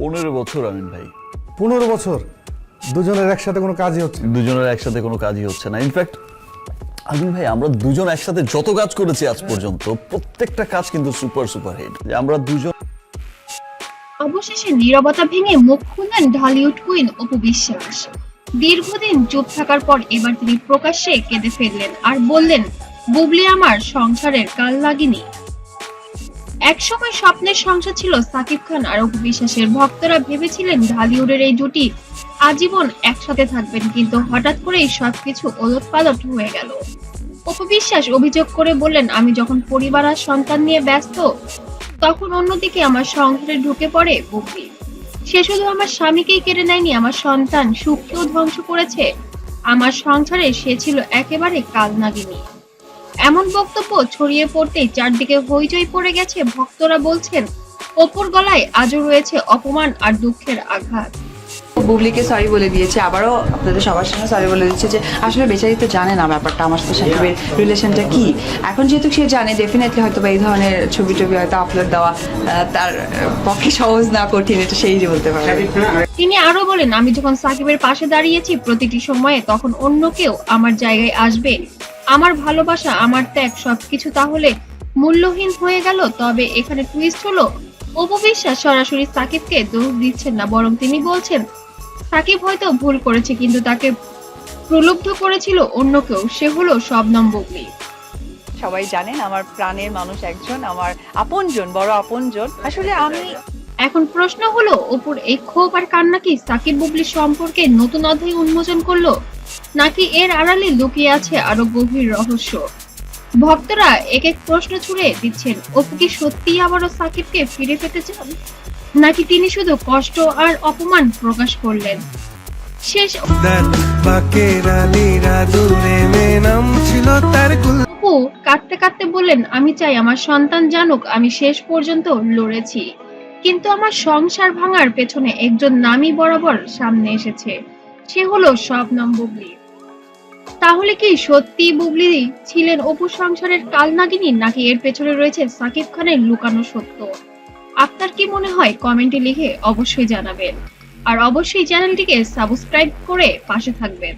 পনেরো বছর আমিন ভাই। পনেরো বছর? দুজনের একসাথে কোনো কাজই হচ্ছে দুজনের একসাথে কোনো কাজই হচ্ছে না। ইনফ্যাক্ট আমিন ভাই আমরা দুজন একসাথে যত কাজ করেছি আজ পর্যন্ত প্রত্যেকটা কাজ কিন্তু সুপার সুপার হিট আমরা দুজন অবশেষে নীরবতা ভেঙে মুখ খুললেন ঢালিউড কুইন অপু বিশ্বাস। দীর্ঘদিন চুপ থাকার পর এবার তিনি প্রকাশ্যে কেঁদে ফেললেন আর বললেন বুবলি আমার সংসারের কাল লাগিনি একসময় স্বপ্নের সংসার ছিল সাকিব খান আর অপু বিশ্বাসের। ভক্তরা ভেবেছিলেন ঢালিউডের এই জুটি আজীবন একসাথে থাকবেন, কিন্তু হঠাৎ করেই সবকিছু ওলট হয়ে গেল। অপু বিশ্বাস অভিযোগ করে বললেন, আমি যখন পরিবার আর সন্তান নিয়ে ব্যস্ত, তখন অন্যদিকে আমার সংসারে ঢুকে পড়ে বুবলি সে শুধু আমার স্বামীকেই কেড়ে নেয়নি, আমার সন্তান সুখকেও ধ্বংস করেছে। আমার সংসারে সে ছিল একেবারে কালনাগিনী। এমন বক্তব্য ছড়িয়ে পড়তেই চারদিকে হইচই পড়ে গেছে ভক্তরা বলছেন অপুর গলায় আজও রয়েছে অপমান আর দুঃখের আঘাত। বুবলিকে সরি বলে দিয়েছে আবারও আপনাদের সবার সঙ্গে সরি বলে দিচ্ছে যে আসলে বেচারি তো জানে না ব্যাপারটা আমার সাথে সাকিবের রিলেশনটা কি। এখন যেহেতু সে জানে ডেফিনেটলি হয়তো বা এই ধরনের ছবি টবি হয়তো আপলোড দেওয়া আহ, তার পক্ষে সহজ না কঠিন এটা সেই যে বলতে পারে তিনি আরও বলেন আমি যখন সাকিবের পাশে দাঁড়িয়েছি প্রতিটি সময়ে তখন অন্য কেউ আমার জায়গায় আসবে আমার ভালোবাসা, আমার ত্যাগ, সবকিছু তাহলে মূল্যহীন হয়ে গেল, তবে এখানে টুইস্ট হলো। অপবিশ্বাস সরাসরি সাকিবকে দোষ দিচ্ছেন না, বরং তিনি বলছেন, সাকিব হয়তো ভুল করেছে, কিন্তু তাকে প্রলুব্ধ করেছিল অন্য কেউ, সে হলো শবনম বুবলি সবাই জানেন আমার প্রাণের মানুষ একজন, আমার আপনজন, বড় আপনজন। আসলে আমি এখন প্রশ্ন হলো অপুর এই ক্ষোভ আর কান্না কি সাকিব বুবলির সম্পর্কে নতুন অধ্যায় উন্মোচন করল নাকি এর আড়ালে লুকিয়ে আছে আরও গভীর রহস্য? ভক্তরা এক এক প্রশ্ন ছুড়ে দিচ্ছেন অপু কি সত্যিই আবারও সাকিবকে ফিরে পেতে চান? নাকি তিনি শুধু কষ্ট আর অপমান প্রকাশ করলেন? শেষ অপু কাঁদতে কাঁদতে বললেন আমি চাই আমার সন্তান জানুক আমি শেষ পর্যন্ত লড়েছি। কিন্তু আমার সংসার ভাঙার পেছনে একজন নামি বরাবর সামনে এসেছে। সে হলো শবনম বুবলি। তাহলে কি সত্যি বুবলি ছিলেন অপু সংসারের কালনাগিনী, নাকি এর পেছনে রয়েছে সাকিব খানের লুকানো সত্য? আপনার কি মনে হয় কমেন্টে লিখে অবশ্যই জানাবেন। আর অবশ্যই চ্যানেলটিকে সাবস্ক্রাইব করে পাশে থাকবেন।